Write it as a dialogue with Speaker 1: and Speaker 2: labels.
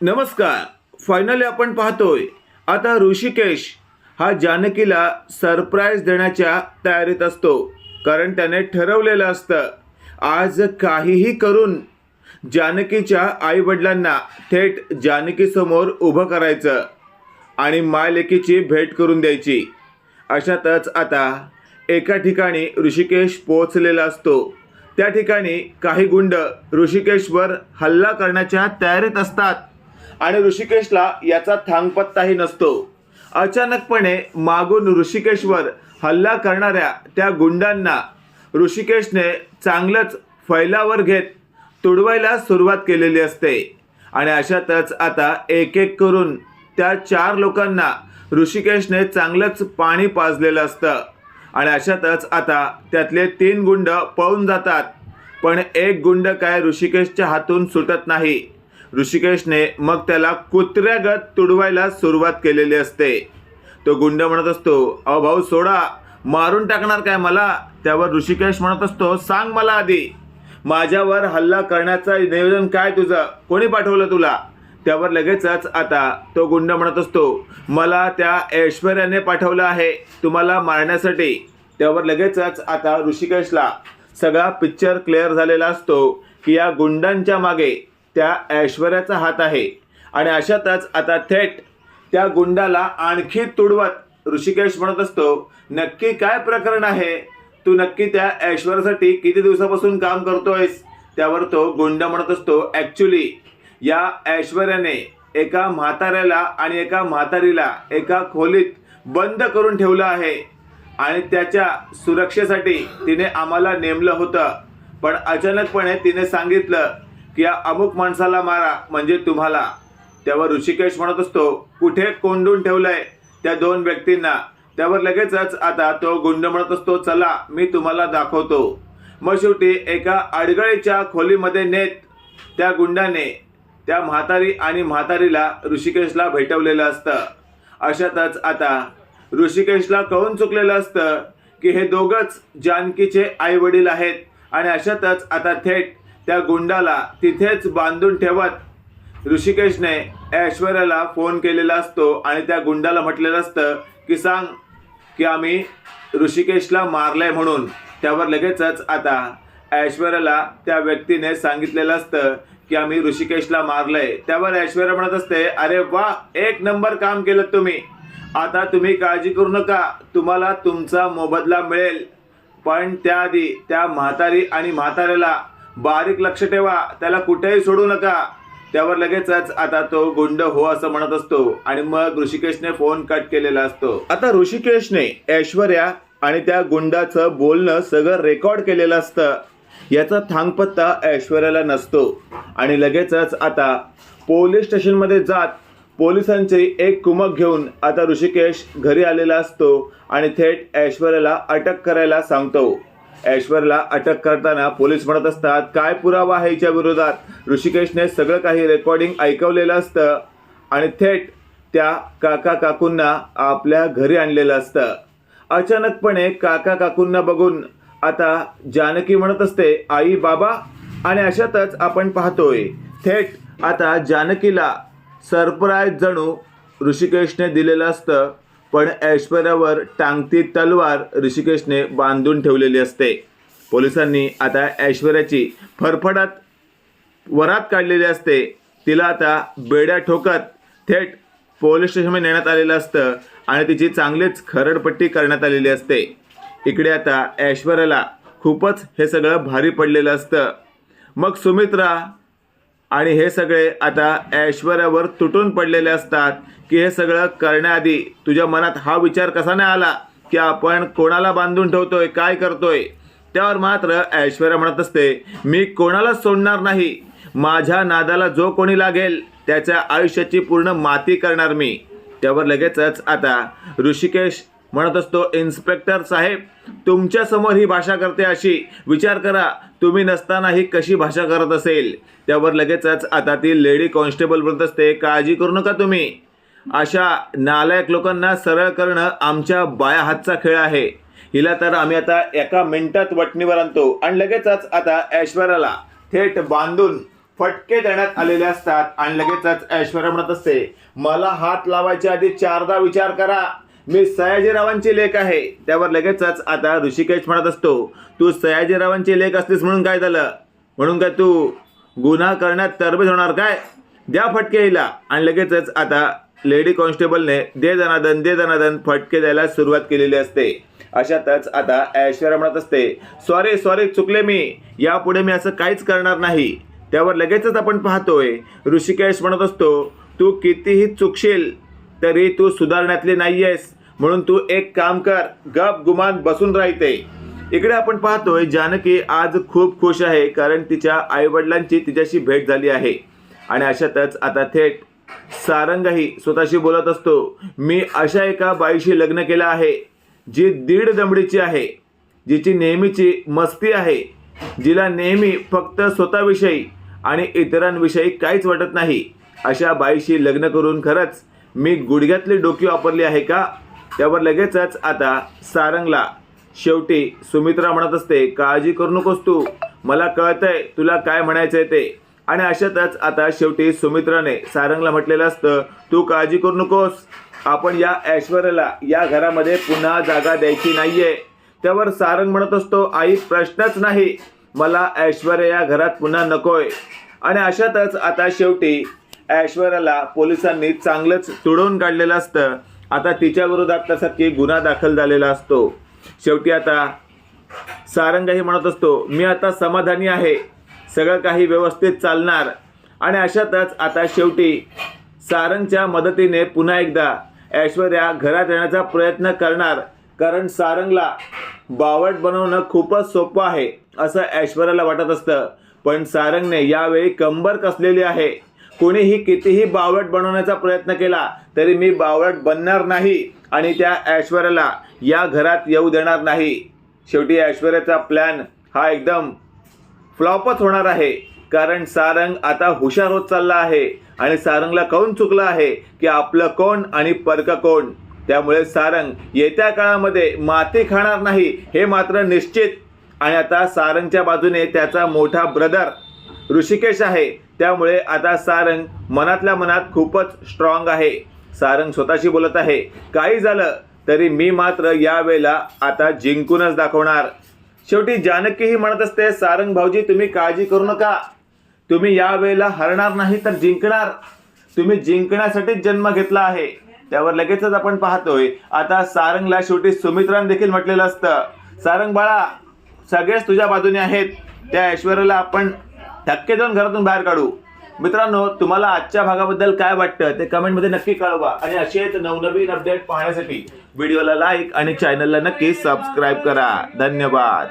Speaker 1: नमस्कार. फायनली आपण पाहतोय. आता ऋषिकेश हा जानकीला सरप्राईज देण्याच्या तयारीत असतो. कारण त्याने ठरवलेलं असतं. आज काहीही करून जानकीच्या आईवडिलांना थेट जानकीसमोर उभं करायचं आणि मायलेकीची भेट करून द्यायची. अशातच आता एका ठिकाणी ऋषिकेश पोहोचलेला असतो. त्या ठिकाणी काही गुंड ऋषिकेशवर हल्ला करण्याच्या तयारीत असतात. आणि ऋषिकेशला याचा थांगपत्ताही नसतो. अचानकपणे मागून ऋषिकेशवर हल्ला करणाऱ्या त्या गुंडांना ऋषिकेशने चांगलंच फैलावर घेत तुडवायला सुरुवात केलेली असते. आणि अशातच आता एक एक करून त्या चार लोकांना ऋषिकेशने चांगलंच पाणी पाजलेलं असतं. आणि अशातच आता त्यातले तीन गुंड पळून जातात. पण एक गुंड काय ऋषिकेशच्या हातून सुटत नाही. ऋषिकेशने मग त्याला कुत्र्यागत तुडवायला सुरुवात केलेली असते. तो गुंड म्हणत असतो अहो भाऊ सोडा. मारून टाकणार काय मला? त्यावर ऋषिकेश म्हणत असतो सांग मला आधी. माझ्यावर हल्ला करण्याचं नियोजन काय तुझं? कोणी पाठवलं तुला? त्यावर लगेचच आता तो गुंड म्हणत असतो मला त्या ऐश्वर्याने पाठवलं आहे तुम्हाला मारण्यासाठी. त्यावर लगेचच आता ऋषिकेशला सगळा पिक्चर क्लिअर झालेला असतो की या गुंडांच्या मागे त्या ऐश्वर्याचा हात आहे. आणि अशातच आता थेट त्या गुंडाला आणखी तुडवत ऋषिकेश म्हणत असतो नक्की काय प्रकरण आहे? तू नक्की त्या ऐश्वर्यासाठी किती दिवसापासून काम करतोयस? त्यावर तो गुंड म्हणत असतो ॲक्च्युली या ऐश्वर्याने एका म्हाताऱ्याला आणि एका म्हातारीला एका खोलीत बंद करून ठेवलं आहे. आणि त्याच्या सुरक्षेसाठी तिने आम्हाला नेमलं होतं. पण अचानकपणे तिने सांगितलं की या अमुक माणसाला मारा म्हणजे तुम्हाला. त्यावर ऋषिकेश म्हणत असतो कुठे कोंडून ठेवलंय त्या दोन व्यक्तींना? त्यावर लगेचच आता तो गुंड म्हणत असतो चला मी तुम्हाला दाखवतो. मग शेवटी एका अडगळीच्या खोलीमध्ये नेत त्या गुंडाने त्या म्हातारी आणि म्हातारीला ऋषिकेशला भेटवलेलं असतं. अशातच आता ऋषिकेशला कळून चुकलेलं असतं की हे दोघंच जानकीचे आई वडील आहेत. आणि अशातच आता थेट त्या गुंडाला तिथेच बांधून ठेवत ऋषिकेशने ऐश्वर्याला फोन केलेला असतो आणि त्या गुंडाला म्हटलेलं असतं की सांग की आम्ही ऋषिकेशला मारलंय म्हणून. त्यावर लगेचच आता ऐश्वर्याला त्या व्यक्तीने सांगितलेलं असतं की आम्ही ऋषिकेशला मारलंय. त्यावर ऐश्वर्या म्हणत असते अरे वा एक नंबर काम केलं तुम्ही. आता तुम्ही काळजी करू नका. तुम्हाला तुमचा मोबदला मिळेल. पण त्याआधी त्या म्हातारी आणि म्हाताऱ्याला बारीक लक्ष ठेवा. त्याला कुठेही सोडू नका. त्यावर लगेचच आता तो गुंड हो असं म्हणत असतो आणि मग ऋषिकेशने फोन कट केलेला असतो. आता ऋषिकेशने ऐश्वर्या आणि त्या गुंडाचं बोलणं सगळं रेकॉर्ड केलेलं असतं. याचा थांगपत्ता ऐश्वर्याला नसतो. आणि लगेचच आता पोलीस स्टेशनमध्ये जात पोलिसांची एक कुमक घेऊन आता ऋषिकेश घरी आलेला असतो आणि थेट ऐश्वर्याला अटक करायला सांगतो. ऐश्वरला अटक करताना पोलीस म्हणत असतात काय पुरावा आहे याच्या विरोधात? ऋषिकेशने सगळं काही रेकॉर्डिंग ऐकवलेलं असतं आणि थेट त्या काका काकूंना आपल्या घरी आणलेलं असतं. अचानकपणे काका काकूंना बघून आता जानकी म्हणत असते आई बाबा आणि अशातच आपण पाहतोय थेट आता जानकीला सरप्राईज जणू ऋषिकेशने दिलेलं असतं. पण ऐश्वर्यावर टांगती तलवार ऋषिकेशने बांधून ठेवलेली असते. पोलिसांनी आता ऐश्वर्याची फरफडात वरात काढलेली असते. तिला आता बेड्या ठोकत थेट पोलीस स्टेशनमध्ये नेण्यात आलेलं असतं आणि तिची चांगलीच खरडपट्टी करण्यात आलेली असते. इकडे आता ऐश्वर्याला खूपच हे सगळं भारी पडलेलं असतं. मग सुमित्रा आणि हे सगळे आता ऐश्वर्यावर तुटून पडलेले असतात की हे सगळं करण्याआधी तुझ्या मनात हा विचार कसा नाही आला की आपण कोणाला बांधून ठेवतोय काय करतोय? त्यावर मात्र ऐश्वर्या म्हणत असते मी कोणालाच सोडणार नाही. माझ्या नादाला जो कोणी लागेल त्याच्या आयुष्याची पूर्ण माती करणार मी. त्यावर लगेचच आता ऋषिकेश म्हणत असतो इन्स्पेक्टर साहेब तुमच्यासमोर ही भाषा करते अशी. विचार करा तुम्ही नसताना ही कशी भाषा करत असेल? त्यावर लगेचच आता ती लेडी कॉन्स्टेबल बोलत असते काळजी करू नका तुम्ही. अशा नालायक लोकांना सरळ करणं आमच्या बाया हातचा खेळ आहे. हिला तर आम्ही आता एका मिनिटात वटणीवर आणतो. आणि लगेचच आता ऐश्वर्याला थेट बांधून फटके देण्यात आलेले असतात. आणि लगेचच ऐश्वर्या म्हणत असते मला हात लावायच्या आधी चारदा विचार करा. मी सयाजीरावांची लेख आहे. त्यावर लगेचच आता ऋषिकेश म्हणत असतो. तू सयाजीरावांची लेख असतीस म्हणून काय झालं? म्हणून काय तू गुन्हा करण्यात तरबेज होणार काय? द्या फटके हिला आणि लगेचच आता लेडी कॉन्स्टेबलने दे दनादन दे दनादन फटके द्यायला सुरुवात केलेली असते. अशातच आता ऐश्वर्या म्हणत असते सॉरी सॉरी चुकले मी. यापुढे मी असं काहीच करणार नाही. त्यावर लगेचच आपण पाहतोय ऋषिकेश म्हणत असतो तू कितीही चुकशील तरी तू सुधारण्यातली आहेस म्हणून तू एक काम कर गप गुमान बसून राहते इकडे आपण पाहतोय जानकी आज खूप खुश आहे कारण तिच्या आईवडिलांची तिच्याशी भेट झाली आहे. आणि अशातच आता थेट सारंगही स्वतःशी बोलत असतो मी अशा एका बाईशी लग्न केलं आहे जी दीड दमडीची आहे जिची नेहमीची मस्ती आहे जिला नेहमी फक्त स्वतःविषयी आणि इतरांविषयी काहीच वाटत नाही. अशा बाईशी लग्न करून खरंच मी गुडघ्यातली डोकी वापरली आहे का? त्यावर लगेचच आता सारंगला. शेवटी सुमित्रा म्हणत असते काळजी करू नकोस तू. मला कळतंय तुला काय म्हणायचंय ते. आणि अशातच आता शेवटी सुमित्राने सारंगला म्हटलेलं असतं तू काळजी करू नकोस. आपण या ऐश्वर्याला या घरामध्ये पुन्हा जागा द्यायची नाहीये. त्यावर सारंग म्हणत असतो आई प्रश्नच नाही. मला ऐश्वर्या या घरात पुन्हा नकोय. आणि अशातच आता शेवटी ऐश्वर्याला पोलिसांनी चांगलंच तुडवून काढलेलं असतं. आता तिच्या विरोधात तसा की गुन्हा दाखल झालेला असतो. शेवटी आता सारंगही म्हणत असतो मी आता समाधानी आहे. सगळं काही व्यवस्थित चालणार. आणि अशातच आता शेवटी सारंगच्या मदतीने पुन्हा एकदा ऐश्वर्या घरात येण्याचा प्रयत्न करणार. कारण सारंगला बावट बनवणं खूपच सोपं आहे असं ऐश्वर्याला वाटत असतं. पण सारंगने यावेळी कंबर कसलेली आहे? कोणीही कितीही बावळट बनवण्याचा प्रयत्न केला तरी मी बावळट बनणार नाही आणि त्या ऐश्वर्याला या घरात येऊ देणार नाही. शेवटी ऐश्वर्याचा प्लॅन हा एकदम फ्लॉपच होणार आहे. कारण सारंग आता हुशार होत चालला आहे आणि सारंगला कौन चुकलं आहे की आपलं कोण आणि परक कोण? त्यामुळे सारंग येत्या काळामध्ये माती खाणार नाही हे मात्र निश्चित. आणि आता सारंगच्या बाजूने त्याचा मोठा ब्रदर ऋषिकेश आहे. त्यामुळे आता सारंग मनातल्या मनात खूपच स्ट्रॉंग आहे. सारंग स्वतःशी बोलत आहे. काही झालं तरी मी मात्र यावेळेला आता जिंकूनच दाखवणार. शेवटी जानकीही म्हणत असते सारंग भाऊजी तुम्ही काळजी करू नका. तुम्ही यावेळेला हरणार नाही तर जिंकणार. तुम्ही जिंकण्यासाठीच जन्म घेतला आहे. त्यावर लगेचच आपण पाहतोय. आता सारंगला शेवटी सुमित्रान देखील म्हटलेलं असतं सारंग बाळा सगळेच तुझ्या बाजूने आहेत. त्या ऐश्वर्याला आपण धक्के देऊन घरातून बाहेर काढू. मित्रांनो तुम्हाला आजच्या भागाबद्दल काय वाटतं ते कमेंटमध्ये नक्की कळवा. आणि असेच नवनवीन अपडेट पाहण्यासाठी. व्हिडिओला लाईक आणि चॅनलला नक्की सबस्क्राईब करा. धन्यवाद.